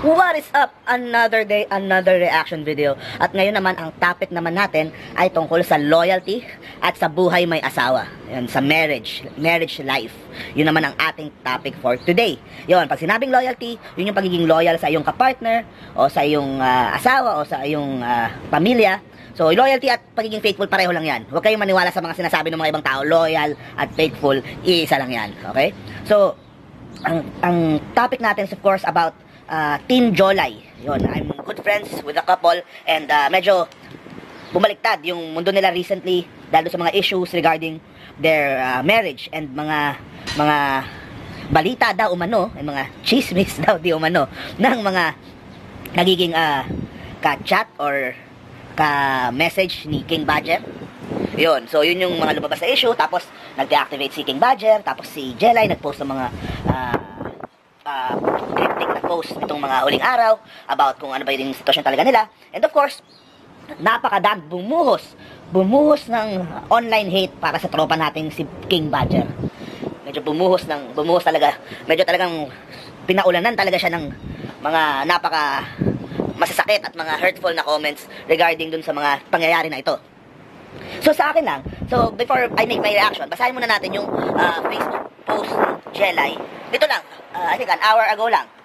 What is up? Another day, another reaction video. At ngayon naman, ang topic naman natin ay tungkol sa loyalty at sa buhay may asawa. Yan, sa marriage, marriage life. Yun naman ang ating topic for today. Yun, pag sinabing loyalty, yun yung pagiging loyal sa iyong kapartner, o sa iyong ah, asawa, o sa iyong ah, pamilya. So, loyalty at pagiging faithful, pareho lang yan. Huwag kayong maniwala sa mga sinasabi ng mga ibang tao. Loyal at faithful, iisa lang yan. Okay? So, ang, ang topic natin is of course about uh, Team Jolay. Yun, I'm good friends with a couple and uh, medyo bumaliktad yung mundo nila recently dahil sa mga issues regarding their uh, marriage and mga mga balita daw umano, ay mga chismis daw di umano ng mga nagiging uh, ka-chat or ka-message ni King Badger. Yun, so yun yung mga lumabas na issue, tapos nag-deactivate si King Badger, tapos si Jelay nag-post ng mga uh, uh, post itong mga huling araw about kung ano ba yung sitwasyon talaga nila. And of course, napakadami bumuhos, bumuhos ng online hate para sa tropa nating si King Badger. Medyo bumuhos ng, bumuhos talaga, medyo talagang pinaulanan talaga siya ng mga napaka masasakit at mga hurtful na comments regarding dun sa mga pangyayari na ito. So sa akin lang, so before I make my reaction, basahin muna natin yung uh, Facebook post ni Jelay. Dito lang, uh, I think an hour ago lang.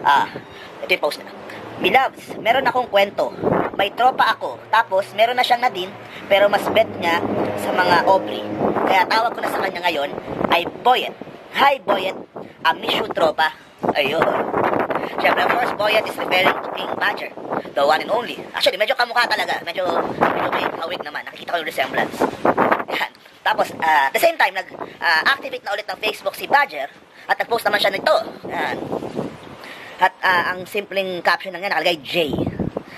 Ah, ito yung post na. Beloveds, meron akong kwento. May tropa ako, tapos meron na siyang Nadine, pero mas bet niya sa mga Aubrey. Kaya tawag ko na sa kanya ngayon ay Boyet. Hi Boyet, I miss you tropa. Ayun. Siyempre, of course, Boyet is referring to King Badger. The one and only. Actually, medyo kamukha talaga. Medyo, medyo may hawig naman. Nakikita ko yung resemblance. Yan. Tapos, uh, the same time, nag-activate uh, na ulit ng Facebook si Badger at nag-post naman siya nito. Yan. At uh, ang simpleng caption lang yan, nakalagay J.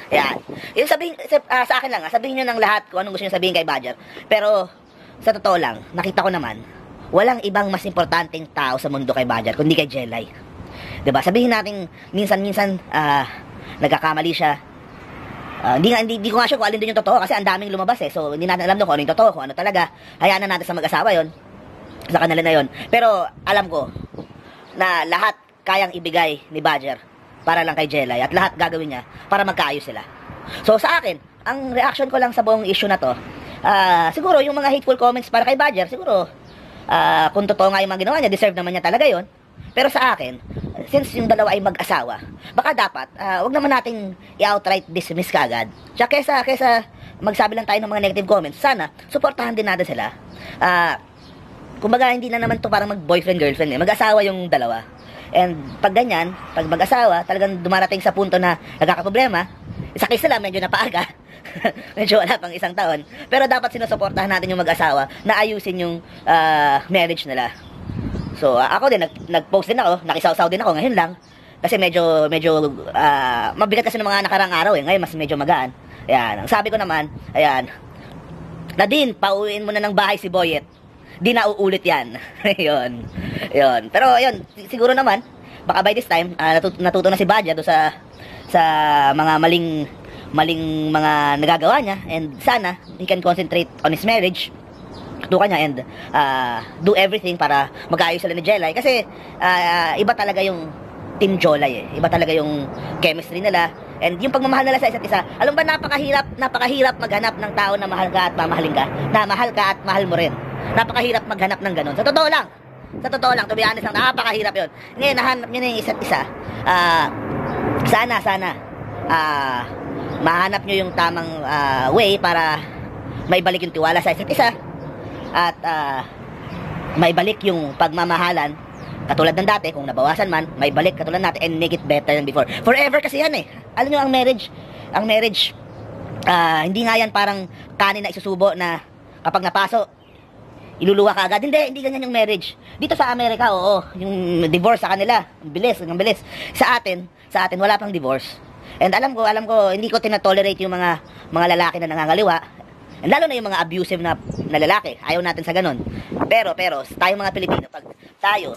Yan. Yung sabihin, uh, sa akin lang, sabihin nyo ng lahat kung anong gusto nyo sabihin kay Badger. Pero, sa totoo lang, nakita ko naman, walang ibang mas importanteng tao sa mundo kay Badger, kundi kay Jelay. ba? Sabihin natin minsan-minsan uh, nagkakamali siya. Uh, hindi, hindi, hindi ko nga sure kung alin din yung totoo kasi ang daming lumabas eh. So, hindi natin alam doon kung ano yung totoo, kung ano talaga. Hayaan na natin sa mag-asawa yon Sa kanila na yon Pero, alam ko na lahat kayang ibigay ni Badger para lang kay Jelay at lahat gagawin niya para magkaayos sila. So, sa akin, ang reaction ko lang sa buong issue na to, uh, siguro yung mga hateful comments para kay Badger, siguro, uh, kung totoo nga yung mga ginawa niya, deserve naman niya talaga yon Pero sa akin, since yung dalawa ay mag-asawa, baka dapat, uh, wag naman nating i-outright dismiss kaagad. Tsaka kesa, kesa magsabi lang tayo ng mga negative comments, sana, suportahan din natin sila. Uh, kumbaga, hindi na naman to parang mag-boyfriend-girlfriend eh. Mag-asawa yung dalawa. And pag ganyan, pag mag-asawa, talagang dumarating sa punto na nagkakaproblema, isa case lang, medyo napaaga. medyo wala pang isang taon. Pero dapat sinusuportahan natin yung mag-asawa na ayusin yung uh, marriage nila. So, uh, ako din, nag, nag-post din ako, nakisaw-saw din ako ngayon lang. Kasi medyo, medyo, uh, mabigat kasi ng mga nakarang araw eh. Ngayon, mas medyo magaan. Ayan, ang sabi ko naman, ayan, Nadine, pauwiin mo na ng bahay si Boyet. Di na uulit yan. yun. Yun. Pero, yun, siguro naman, baka by this time, uh, natut natuto na si Badja do sa, sa mga maling, maling mga nagagawa niya. And sana, he can concentrate on his marriage do kanya and uh, do everything para magkaayos sila ni Jelay kasi uh, iba talaga yung Team Jolay eh. Iba talaga yung chemistry nila and yung pagmamahal nila sa isa't isa. Alam ba napakahirap, napakahirap maghanap ng tao na mahal ka at mamahalin ka. Na mahal ka at mahal mo rin. Napakahirap maghanap ng ganun. Sa totoo lang. Sa totoo lang, to be honest lang, napakahirap yun. Ngayon, nahanap nyo na yung isa't isa. Uh, sana, sana, uh, mahanap nyo yung tamang uh, way para maibalik yung tiwala sa isa't isa at uh, may balik yung pagmamahalan katulad ng dati kung nabawasan man may balik katulad natin and make it better than before forever kasi yan eh alam nyo ang marriage ang marriage uh, hindi nga yan parang kanin na isusubo na kapag napaso iluluwa ka agad hindi hindi ganyan yung marriage dito sa Amerika oo yung divorce sa kanila ang bilis ang bilis sa atin sa atin wala pang divorce and alam ko alam ko hindi ko tinatolerate yung mga mga lalaki na nangangaliwa And lalo na yung mga abusive na, na lalaki. Ayaw natin sa ganun. Pero, pero, tayo mga Pilipino, pag tayo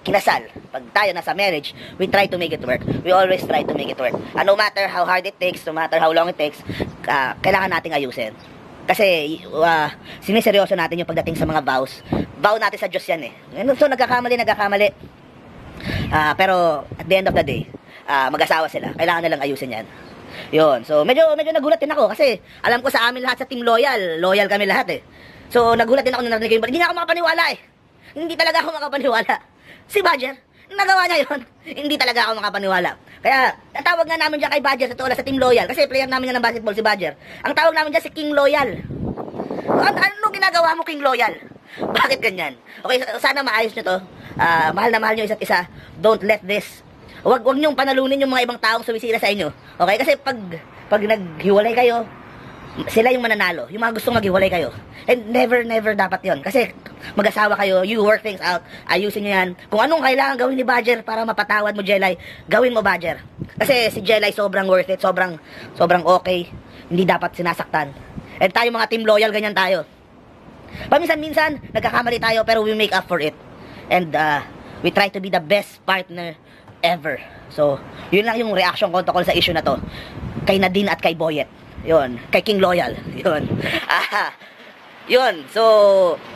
kinasal, pag tayo nasa marriage, we try to make it work. We always try to make it work. And no matter how hard it takes, no matter how long it takes, uh, kailangan nating ayusin. Kasi, uh, siniseryoso natin yung pagdating sa mga vows. Vow natin sa Diyos yan eh. So, nagkakamali, nagkakamali. Uh, pero, at the end of the day, ah, mag-asawa sila. Kailangan nilang ayusin yan. Yun. So, medyo, medyo nagulat din ako kasi alam ko sa amin lahat sa Team Loyal, loyal kami lahat eh. So, nagulat din ako nung narinig ko yung Hindi nga ako makapaniwala eh. Hindi talaga ako makapaniwala. Si Badger, nagawa niya yon. Hindi talaga ako makapaniwala. Kaya, tatawag nga namin dyan kay Badger sa tola sa Team Loyal. Kasi player namin yan ng basketball si Badger. Ang tawag namin dyan si King Loyal. Ano, ano ginagawa mo, King Loyal? Bakit ganyan? Okay, sana maayos nyo to. Ah, mahal na mahal nyo isa't isa. Don't let this. Wag wag niyong panalunin yung mga ibang taong sumisira sa inyo. Okay? Kasi pag pag naghiwalay kayo, sila yung mananalo. Yung mga gustong maghiwalay kayo. And never, never dapat yon Kasi mag-asawa kayo, you work things out, ayusin nyo yan. Kung anong kailangan gawin ni Badger para mapatawad mo, Jelay, gawin mo, Badger. Kasi si Jelay sobrang worth it, sobrang, sobrang okay. Hindi dapat sinasaktan. And tayo mga team loyal, ganyan tayo. Paminsan-minsan, nagkakamali tayo pero we make up for it. And uh, we try to be the best partner ever. So, yun lang yung reaction ko tungkol sa issue na to. Kay Nadine at kay Boyet. Yun. Kay King Loyal. Yun. Ah, yun. So,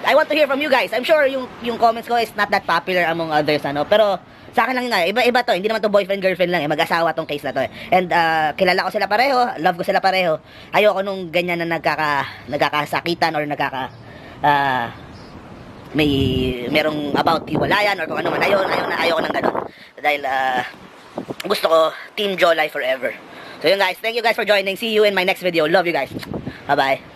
I want to hear from you guys. I'm sure yung, yung comments ko is not that popular among others, ano. Pero, sa akin lang yun. Iba-iba to. Hindi naman to boyfriend-girlfriend lang. Eh. Mag-asawa tong case na to. Eh. And, uh, kilala ko sila pareho. Love ko sila pareho. Ayoko nung ganyan na nagkaka, nagkakasakitan or nagkaka, ah, may merong about hiwalayan or kung ano man ayaw ayaw na ayaw ko ng ganun dahil ah, gusto ko team Jolay forever so yun guys. Thank you guys for joining. See you in my next video. Love you guys. Bye bye